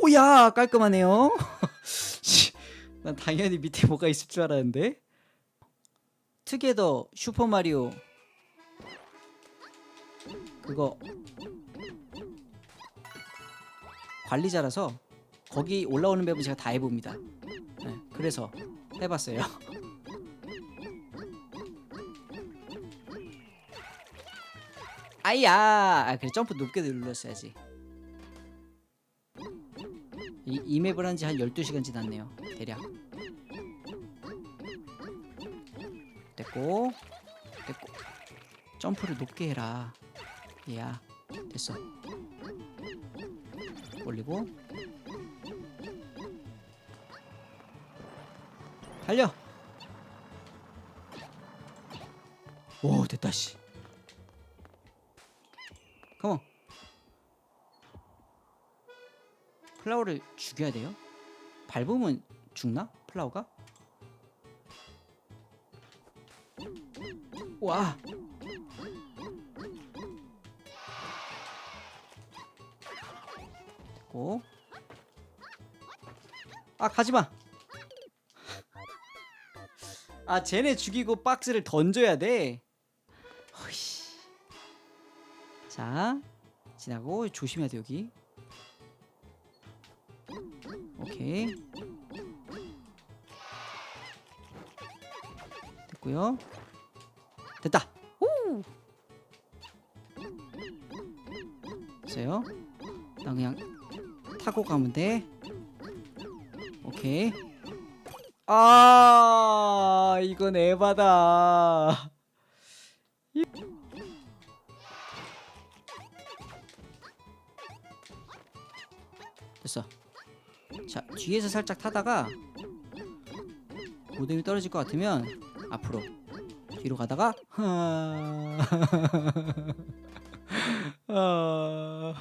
오야 깔끔하네요. 씨, 난 당연히 밑에 뭐가 있을 줄 알았는데. 투게더 슈퍼 마리오 그거 관리자라서 거기 올라오는 맵은 제가 다 해봅니다. 네, 그래서 해봤어요. 아이야, 아, 그래 점프 높게 눌렀어야지. 이, 이 맵을 한 지 한 12시간 지났네요. 대략. 됐고, 됐고. 점프를 높게 해라. 얘야, 됐어. 올리고. 달려. 오, 됐다 씨. 플라워를 죽여야 돼요? 밟으면 죽나? 플라워가? 와. 됐고. 아 가지마. 아 쟤네 죽이고 박스를 던져야 돼. 어이씨. 자 지나고 조심해야 돼 여기. 오케이. 됐고요. 됐다. 오. 됐어요. 나 그냥 타고 가면 돼. 오케이. 아, 이건 에바다. 이- 됐어. 자, 뒤에서 살짝 타다가 고dem이 떨어질 것 같으면 앞으로 뒤로 가다가 아...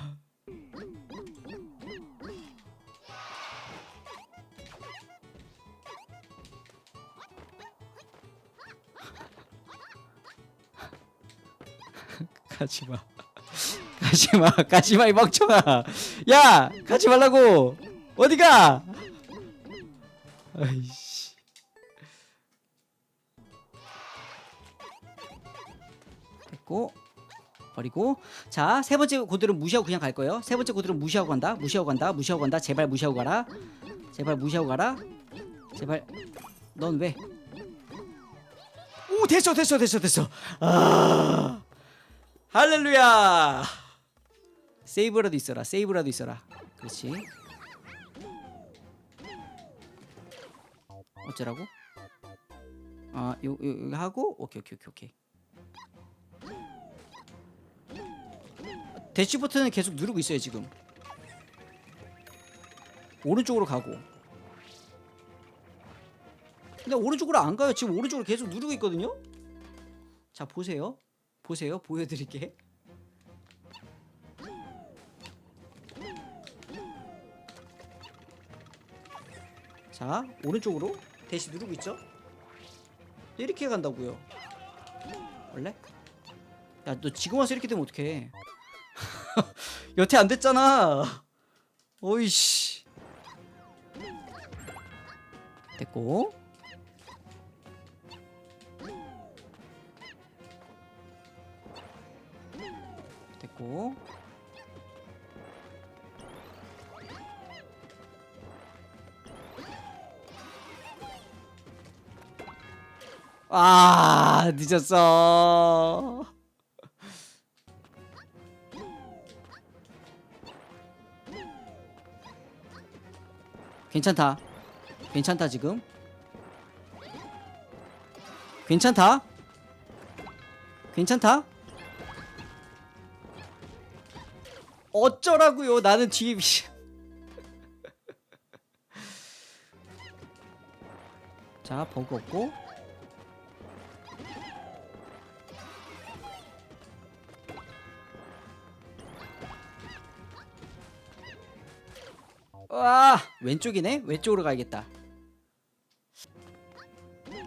가지마. 가지마. 가지마 이 멍청아. 야 가지 말라고 어디가? 아이씨. 됐고 버리고. 자 세 번째 고들은 무시하고 그냥 갈 거예요. 세 번째 고들은 무시하고 간다. 무시하고 간다. 무시하고 간다. 제발 무시하고 가라. 제발 무시하고 가라. 제발. 넌 왜? 오 됐어 됐어 됐어 됐어. 아. 할렐루야. 세이브라도 있어라. 세이브라도 있어라. 그렇지 어쩌라고? 아 요, 요, 여기 하고 오케이 오케이 오케이 오케이. 대시 버튼은 계속 누르고 있어요 지금. 오른쪽으로 가고. 근데 오른쪽으로 안 가요. 지금 오른쪽으로 계속 누르고 있거든요? 자 보세요. 보세요. 보여드릴게. 자 오른쪽으로 대시 누르고 있죠? 이렇게 간다고요. 원래? 야 너 지금 와서 이렇게 되면 어떡해? 여태 안 됐잖아. 어이씨. 됐고. 됐고 아 늦었어. 괜찮다. 괜찮다 지금? 괜찮다? 괜찮다? 어쩌라고요 나는 뒤에 자 버그 없고 와 왼쪽이네? 왼쪽으로 가야겠다.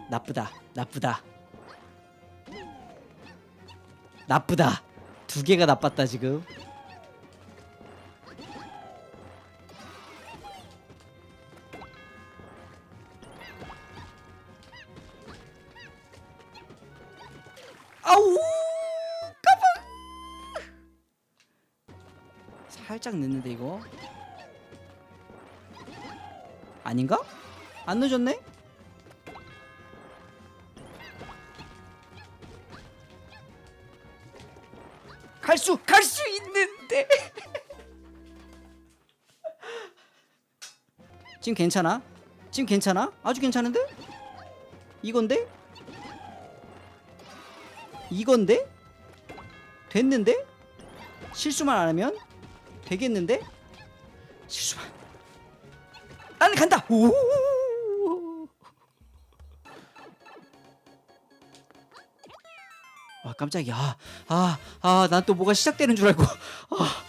나쁘다 나쁘다. 나쁘다. 두 개가 나빴다 지금. 아우 까방! 살짝 늦는데 이거. 아닌가? 안 늦었네? 갈 수 갈 수 있는데 지금 괜찮아? 지금 괜찮아? 아주 괜찮은데? 이건데? 이건데? 됐는데? 실수만 안 하면 되겠는데? 실수만 나는 간다! 오! 아 깜짝이야 아 아 난 또 뭐가 시작되는 줄 알고 아